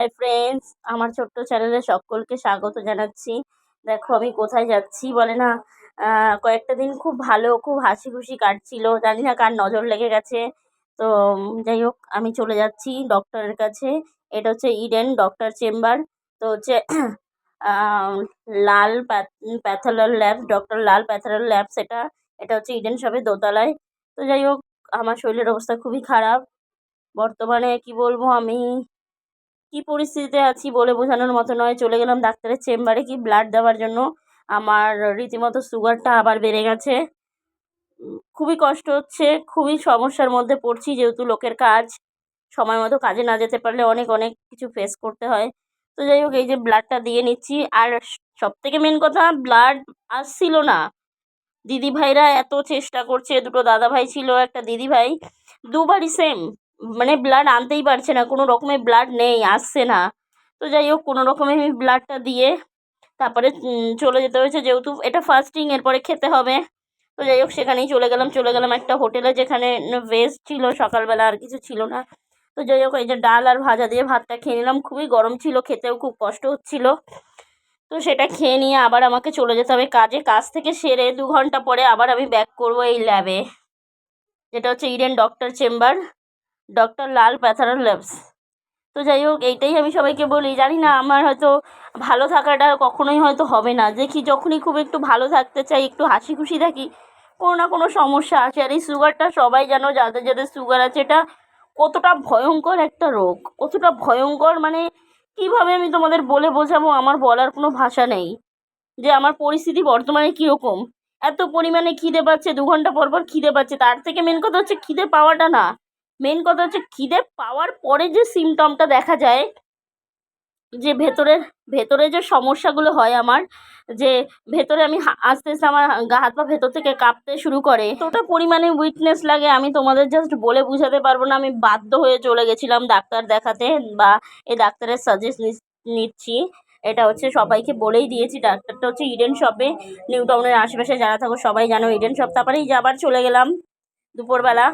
Hi friends আমার ছোট্ট চ্যানেলে সকলকে স্বাগত জানাচ্ছি। দেখো, আমি কোথায় যাচ্ছি বলে না? কয়েকটা দিন খুব ভালো, খুব হাসি খুশি কাটছিল। জানি না কার নজর লেগে গেছে। তো যাই হোক, আমি চলে যাচ্ছি ডক্টরের কাছে। এটা হচ্ছে ইডেন ডক্টর চেম্বার তো হচ্ছে লাল প্যাথালার ল্যাব ডক্টর লাল প্যাথালার ল্যাব সেটা। এটা হচ্ছে ইডেন শপের দোতলায়। তো যাই হোক, আমার শরীরের অবস্থা খুবই খারাপ। বর্তমানে কি বলব আমি? কি পরিস্থিতিতে আছি বলে বোঝানোর মতো নয়। চলে গেলাম ডাক্তারের চেম্বারে কি ব্লাড দেওয়ার জন্য। আমার রীতিমতো সুগারটা আবার বেড়ে গেছে। খুবই কষ্ট হচ্ছে, খুবই সমস্যার মধ্যে পড়ছি যেহেতু লোকের কাজ। সময় মতো কাজে না যেতে পারলে অনেক অনেক কিছু ফেস করতে হয়। তো যাই হোক, এই যে ব্লাডটা দিয়ে নিচ্ছি। আর সব থেকে মেন কথা ব্লাড আসছিল না। দিদি ভাইরা এত চেষ্টা করছে, দুটো দাদা ভাই ছিল, একটা দিদি ভাই দুবারই সেম মানে ব্লাড আনতেই পারছে না, কোনো রকমের ব্লাড নেই, আসছে না। তো যাই হোক, কোনো রকমে আমি ব্লাডটা দিয়ে তারপরে চলে যেতে হয়েছে যেহেতু এটা ফাস্টিং এরপরে খেতে হবে। তো যাই হোক, সেখানেই চলে গেলাম চলে গেলাম একটা হোটেলে যেখানে ভেজ ছিল, সকালবেলা আর কিছু ছিল না। তো যাই হোক, এই যে ডাল আর ভাজা দিয়ে ভাতটা খেয়ে নিলাম, খুবই গরম ছিল, খেতেও খুব কষ্ট হচ্ছিল। তো সেটা খেয়ে নিয়ে আবার আমাকে চলে যেতে হবে কাজে। কাজ থেকে সেরে দু ঘণ্টা পরে আবার আমি ব্যাক করব এই ল্যাবে যেটা হচ্ছে Eden doctor chamber doctor Lal প্যাথারাল labs. তো যাই হোক, এইটাই আমি সবাইকে বলি। জানি না, আমার হয়তো ভালো থাকাটা কখনোই হয়তো হবে না। দেখি যখনই খুব একটু ভালো থাকতে চাই, একটু হাসি খুশি থাকি, কোনো না কোনো সমস্যা আছে। আর এই সুগারটা সবাই জানো, যাদের যাদের সুগার আছে, এটা কতটা ভয়ঙ্কর একটা রোগ। কতটা ভয়ঙ্কর মানে কীভাবে আমি তোমাদের বলে বোঝাবো? আমার বলার কোনো ভাষা নেই। যে আমার পরিস্থিতি বর্তমানে কীরকম। এত পরিমাণে খিদে পাচ্ছে, দু ঘণ্টা পর পর খিদে পাচ্ছে। তার থেকে মেন কথা হচ্ছে খিদে পাওয়াটা না। মেন কথা হচ্ছে খিদে পাওয়ার পরে যে সিমটমটা দেখা যায়, যে ভেতরের, ভেতরে যে সমস্যাগুলো হয় আমার, যে ভেতরে আমি আস্তে আস্তে আমার গা হাত পা ভেতর থেকে কাঁপতে শুরু করে। এতটা পরিমাণে উইকনেস লাগে, আমি তোমাদের জাস্ট বলে বোঝাতে পারব না, আমি বাধ্য হয়ে চলে গেছিলাম ডাক্তার দেখাতে বা এই ডাক্তারের সাজেস্ট নিচ্ছি। এটা হচ্ছে সবাইকে বলেই দিয়েছি, ডাক্তারটা হচ্ছে ইডেন শপে নিউ টাউনের আশেপাশে যারা থাকো সবাই জানো ইডেন শপ তারপরেই আবার চলে গেলাম। দুপুরবেলা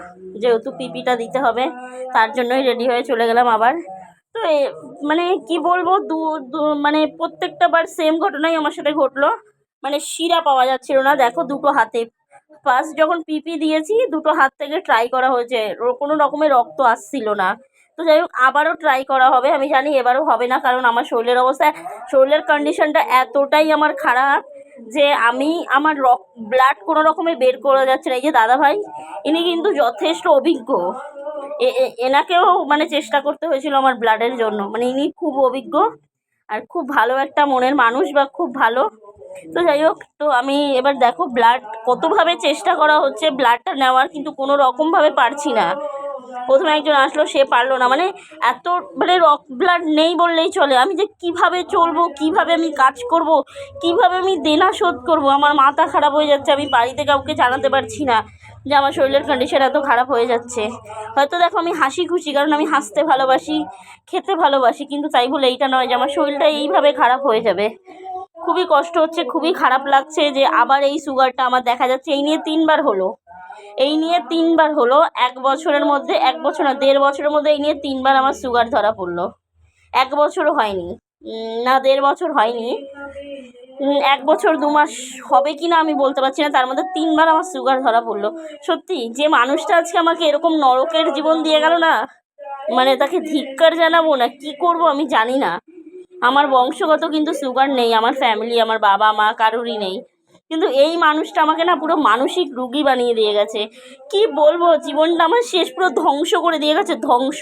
যেহেতু পিপিটা দিতে হবে, তার জন্যই রেডি হয়ে চলে গেলাম আবার। তো মানে কি বলব, দু মানে প্রত্যেকটা বার সেম ঘটনাই আমার সাথে ঘটলো। মানে শিরা পাওয়া যাচ্ছিল না। দেখো দুটো হাতে। ফার্স্ট যখন পিপি দিয়েছি, দুটো হাত থেকে ট্রাই করা হয়েছে। কোনো রকমের রক্ত আসছিল না। তো যাই হোক, আবারও ট্রাই করা হবে। আমি জানি এবারও হবে না, কারণ আমার শরীরের অবস্থা, শরীরের কন্ডিশনটা এতটাই আমার খারাপ যে আমি আমার রক ব্লাড কোনো রকমে বের করা যাচ্ছে না। এই যে দাদা ভাই ইনি কিন্তু যথেষ্ট অভিজ্ঞ। এনাকেও মানে চেষ্টা করতে হয়েছিল আমার ব্লাডের জন্য। মানে ইনি খুব অভিজ্ঞ আর খুব ভালো একটা মনের মানুষ বা খুব ভালো। তো যাই হোক, তো আমি এবার দেখো ব্লাড কতভাবে চেষ্টা করা হচ্ছে ব্লাডটা নেওয়ার কিন্তু কোনো রকমভাবে পারছি না। প্রথমে একজন আসলো, সে পারল না। মানে এত মানে রক ব্লাড নেই বললেই চলে। আমি যে কীভাবে চলবো, কীভাবে আমি কাজ করব, কীভাবে আমি দেনা শোধ করব, আমার মাথা খারাপ হয়ে যাচ্ছে, আমি বাড়িতে কাউকে জানাতে পারছি না যে আমার শরীরের কন্ডিশন এত খারাপ হয়ে যাচ্ছে। হয়তো দেখো আমি হাসি খুশি, কারণ আমি হাসতে ভালোবাসি, খেতে ভালোবাসি, কিন্তু তাই বলে এইটা নয় যে আমার শরীরটা এইভাবে খারাপ হয়ে যাবে। খুবই কষ্ট হচ্ছে, খুবই খারাপ লাগছে যে আবার এই সুগারটা আমার দেখা যাচ্ছে। এই নিয়ে তিনবার হলো। এই নিয়ে তিনবার হলো। এক বছরের মধ্যে, এক বছর না, দেড় বছরের মধ্যে এই নিয়ে তিনবার আমার সুগার ধরা পড়ল। এক বছরও হয়নি। না, দেড় বছর হয়নি। এক বছর দু মাস হবে কি না আমি বলতে পারছি না। তার মধ্যে তিনবার আমার সুগার ধরা পড়ল। সত্যি, যে মানুষটা আজকে আমাকে এরকম নরকের জীবন দিয়ে গেল না মানে তাকে ধিক্কার জানাব না, কি করব আমি জানি না। আমার বংশগত কিন্তু সুগার নেই, আমার ফ্যামিলি আমার বাবা মা কারোরই নেই। কিন্তু এই মানুষটা আমাকে না পুরো মানসিক রুগী বানিয়ে দিয়ে গেছে। কি বলব? জীবনটা আমার শেষ পুরো ধ্বংস করে দিয়ে গেছে, ধ্বংস।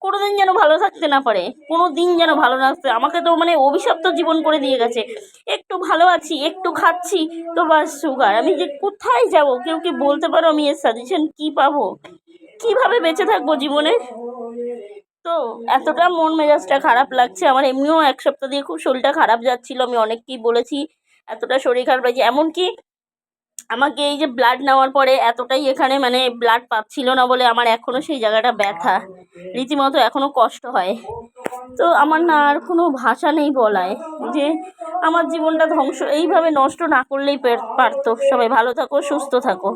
কোনো দিন যেন ভালো থাকতে না পারে কোনো দিন যেন ভালো না থাকতে। আমাকে তো মানে অভিশপ্ত জীবন করে দিয়ে গেছে। একটু ভালো আছি, একটু খাচ্ছি, তো বাস সুগার আমি যে কোথায় যাব? কেউ কি বলতে পারো আমি এর সাজেশন কী পাবো? কীভাবে বেঁচে থাকব জীবনে? তো এতটা মন মেজাজটা খারাপ লাগছে। আমার এমনিও এক সপ্তাহ দিয়ে খুব শরীরটা খারাপ যাচ্ছিল। আমি অনেককেই বলেছি এতটা শরীর খারাপ লাগছে। এমনকি আমাকে এই যে ব্লাড নেওয়ার পরে এতটাই এখানে মানে ব্লাড পাচ্ছিল না বলে আমার এখনও সেই জায়গাটা ব্যথা। রীতিমতো এখনও কষ্ট হয়। তো আমার না আর কোনো ভাষা নেই বলায় যে আমার জীবনটা ধ্বংস, এইভাবে নষ্ট না করলেই পারতো। সবাই ভালো থাকো, সুস্থ থাকো।